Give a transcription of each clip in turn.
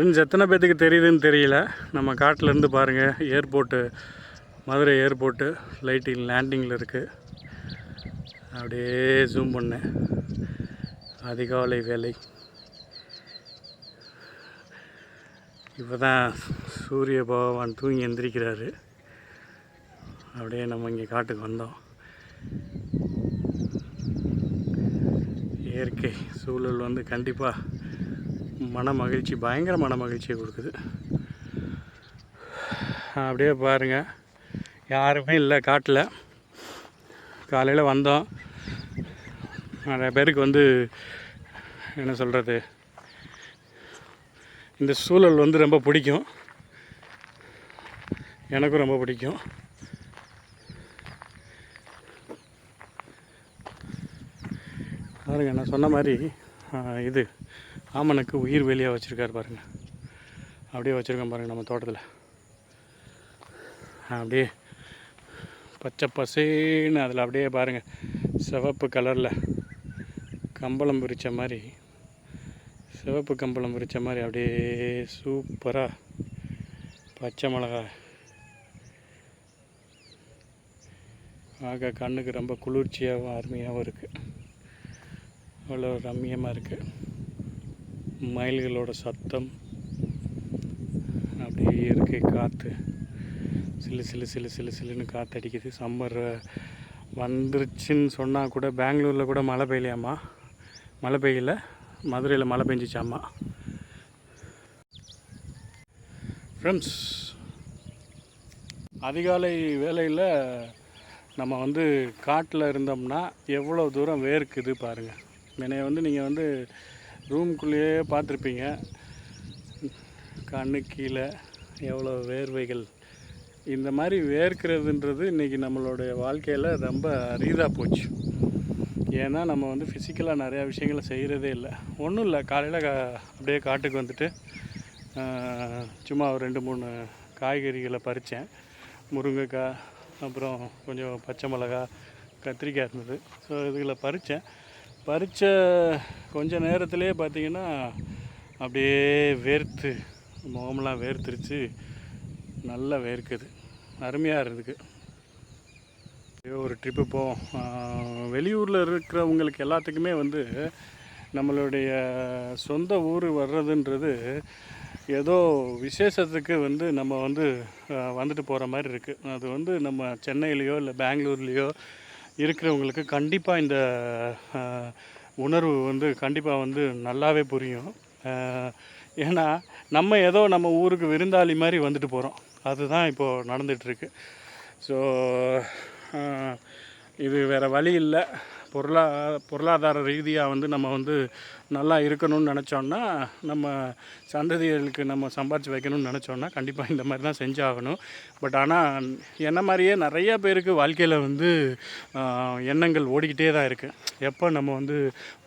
Friends எத்தனை பேர்த்துக்கு தெரியுதுன்னு தெரியல. நம்ம காட்டிலேருந்து பாருங்கள் ஏர்போர்ட்டு மதுரை ஏர்போர்ட்டு லைட்டிங் லேண்டிங்கில் இருக்குது அப்படியே ஜூம் பண்ணேன் அதிகாலை வேலை. இப்போ தான் சூரிய பகவான் தூங்கி எந்திரிக்கிறாரு. அப்படியே நம்ம இங்கே காட்டுக்கு வந்தோம். இயற்கை சூழல் வந்து கண்டிப்பாக மன மகிழ்ச்சி பயங்கர மன மகிழ்ச்சியை கொடுக்குது. அப்படியே பாருங்கள் யாருமே இல்லை காட்டில். காலையில் வந்தோம். நிறைய பேருக்கு வந்து என்ன சொல்கிறது இந்த சூழல் வந்து ரொம்ப பிடிக்கும். எனக்கும் ரொம்ப பிடிக்கும். பாருங்க நான் சொன்ன மாதிரி இது. ஆமனுக்கு உயிர் வேலியாக வச்சுருக்காரு பாருங்கள் அப்படியே வச்சுருக்கேன் பாருங்கள் நம்ம தோட்டத்தில். அப்படியே பச்சை பசேன்னு அதில் அப்படியே பாருங்கள் சிவப்பு கலரில் கம்பளம் விரித்த மாதிரி சிவப்பு கம்பளம் விரித்த மாதிரி அப்படியே சூப்பராக பச்சை மிளகா ஆக கண்ணுக்கு ரொம்ப குளிர்ச்சியாகவும் அருமையாகவும் இருக்குது அவ்வளோ ரம்மியமாக இருக்குது மயில்களோட சத்தம். அப்படியே இயற்கை காற்று சிலு சிலு சிலு சிலு சிலுன்னு காற்றடிக்குது சம்மர் வந்துருச்சுன்னு சொன்னால் கூட பெங்களூரில் கூட மழை பெய்யலையாம்மா? மழை பெய்யல. மதுரையில் மழை பெஞ்சிச்சாம்மா? ஃப்ரெண்ட்ஸ் அதிகாலை வேலையில் நம்ம வந்து காட்டில் இருந்தோம்னா எவ்வளோ தூரம் வேர்க்குது பாருங்கள் என்னைய வந்து நீங்கள் வந்து ரூம்குள்ளேயே பார்த்துருப்பீங்க. கண்ணு கீழே எவ்வளோ வேர்வைகள். இந்த மாதிரி வேர்க்கிறதுன்றது இன்றைக்கி நம்மளுடைய வாழ்க்கையில் ரொம்ப அரிதாக போச்சு. ஏன்னா நம்ம வந்து ஃபிசிக்கலாக நிறையா விஷயங்களை செய்கிறதே இல்லை. ஒன்றும் இல்லை காலையில் கா அப்படியே காட்டுக்கு வந்துட்டு சும்மா ஒரு ரெண்டு மூணு காய்கறிகளை பறித்தேன் முருங்கைக்காய் அப்புறம் கொஞ்சம் பச்சை மிளகா கத்திரிக்காய் இருந்தது. ஸோ இதுகளை பறித்தேன் பறித்த கொஞ்ச நேரத்திலே பார்த்தீங்கன்னா அப்படியே வேர்த்து முகமெல்லாம் வேர்த்துருச்சு. நல்லா வேர்க்குது. அருமையாக இருக்குது அப்படியே ஒரு ட்ரிப்பு போவோம் வெளியூரில் இருக்கிறவங்களுக்கு எல்லாத்துக்குமே வந்து நம்மளுடைய சொந்த ஊர் வர்றதுன்றது ஏதோ விசேஷத்துக்கு வந்து நம்ம வந்து வந்துட்டு போகிற மாதிரி இருக்குது அது வந்து நம்ம சென்னையிலேயோ இல்லை பெங்களூர்லேயோ இருக்கிறவங்களுக்கு கண்டிப்பாக இந்த உணர்வு வந்து கண்டிப்பாக வந்து நல்லாவே புரியும். ஏன்னா நம்ம ஏதோ நம்ம ஊருக்கு விருந்தாளி மாதிரி வந்துட்டு போகிறோம் அதுதான் இப்போது நடந்துகிட்ருக்கு ஸோ இது வேறு வழி இல்லை. பொருளா பொருளாதார ரீதியாக வந்து நம்ம வந்து நல்லா இருக்கணும்னு நினச்சோன்னா நம்ம சந்ததிகளுக்கு நம்ம சம்பாரித்து வைக்கணும்னு நினச்சோன்னா கண்டிப்பாக இந்த மாதிரி தான் செஞ்சாகணும். பட் ஆனால் என்ன மாதிரியே நிறைய பேருக்கு வாழ்க்கையில் வந்து எண்ணங்கள் ஓடிக்கிட்டே தான் இருக்குது எப்போ நம்ம வந்து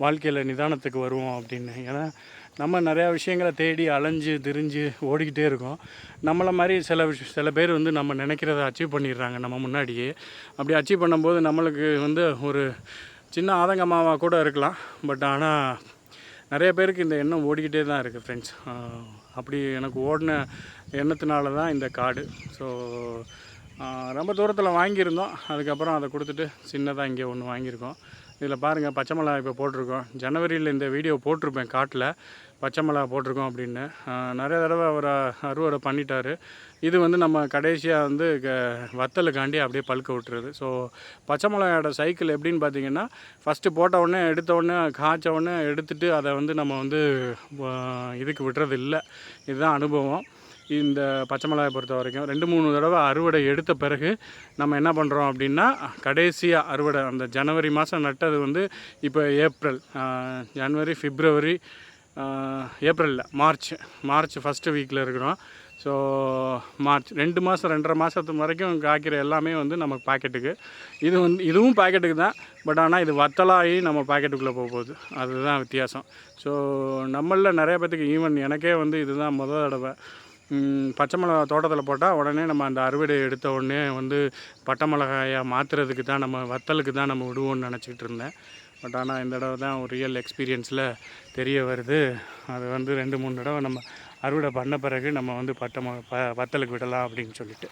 வாழ்க்கையில் நிதானத்துக்கு வருவோம் அப்படின்னு. ஏன்னா நம்ம நிறையா விஷயங்களை தேடி அலைஞ்சு திரிஞ்சு ஓடிக்கிட்டே இருக்கோம். நம்மளை மாதிரி சில விஷ சில பேர் வந்து நம்ம நினைக்கிறத அச்சீவ் பண்ணிடுறாங்க நம்ம முன்னாடியே. அப்படி அச்சீவ் பண்ணும்போது நம்மளுக்கு வந்து ஒரு சின்ன ஆதங்கமாவாக கூட இருக்கலாம் பட் ஆனால் நிறைய பேருக்கு இந்த எண்ணம் ஓடிக்கிட்டே தான் இருக்குது ஃப்ரெண்ட்ஸ் அப்படி எனக்கு ஓடின எண்ணத்தினால தான் இந்த காடு. ஸோ ரொம்ப தூரத்தில் வாங்கியிருந்தோம். அதுக்கப்புறம் அதை கொடுத்துட்டு சின்னதாக இங்கே ஒன்று வாங்கியிருக்கோம். இதில் பாருங்கள் பச்சை மிளகா இப்போ போட்டிருக்கோம். ஜனவரியில் இந்த வீடியோ போட்டிருப்பேன் காட்டில். பச்சை மிளகா போட்டிருக்கோம் அப்படின்னு. நிறைய தடவை அவர் அறுவடை பண்ணிட்டார். இது வந்து நம்ம கடைசியாக வந்து க வத்தலுக்காண்டி அப்படியே பழுக்க விட்டுறது ஸோ பச்சை மிளகாயோட சைக்கிள் எப்படின்னு பார்த்தீங்கன்னா ஃபஸ்ட்டு போட்ட உடனே எடுத்த உடனே காய்ச்ச உடனே எடுத்துட்டு அதை வந்து நம்ம வந்து இதுக்கு விட்டுறது இல்லை இதுதான் அனுபவம். இந்த பச்சை மிளகாயை பொறுத்த வரைக்கும் ரெண்டு மூணு தடவை அறுவடை எடுத்த பிறகு நம்ம என்ன பண்ணுறோம் அப்படின்னா கடைசியாக அறுவடை அந்த ஜனவரி மாதம் நட்டது வந்து இப்போ ஏப்ரல் ஜனவரி பிப்ரவரி ஏப்ரலில் மார்ச். மார்ச் ஃபஸ்ட்டு வீக்கில் இருக்கிறோம். ஸோ மார்ச் ரெண்டு மாதம் ரெண்டரை மாதத்து வரைக்கும் காய்க்கிற எல்லாமே வந்து நமக்கு பாக்கெட்டுக்கு இது வந்து இதுவும் பாக்கெட்டுக்கு தான். பட் ஆனால் இது வத்தலாகி நம்ம பாக்கெட்டுக்குள்ளே போக போகுது. அதுதான் வித்தியாசம். ஸோ நம்மளில் நிறைய பேத்துக்கு ஈவன் எனக்கே வந்து இதுதான் முதல் தடவை. பச்சை மிளகா தோட்டத்தில் போட்டால் உடனே நம்ம அந்த அறுவடை எடுத்த உடனே வந்து பட்டை மிளகாயாக மாற்றுறதுக்கு தான் நம்ம வத்தலுக்கு தான் நம்ம விடுவோம்னு நினச்சிக்கிட்டு இருந்தேன். பட் ஆனால் இந்த தடவை தான் ஒரு ரியல் எக்ஸ்பீரியன்ஸில் தெரிய வருது. அது வந்து ரெண்டு மூணு தடவை நம்ம அறுவடை பண்ண பிறகு நம்ம வந்து பட்டம ப வத்தலுக்கு விடலாம் அப்படின்னு சொல்லிட்டு.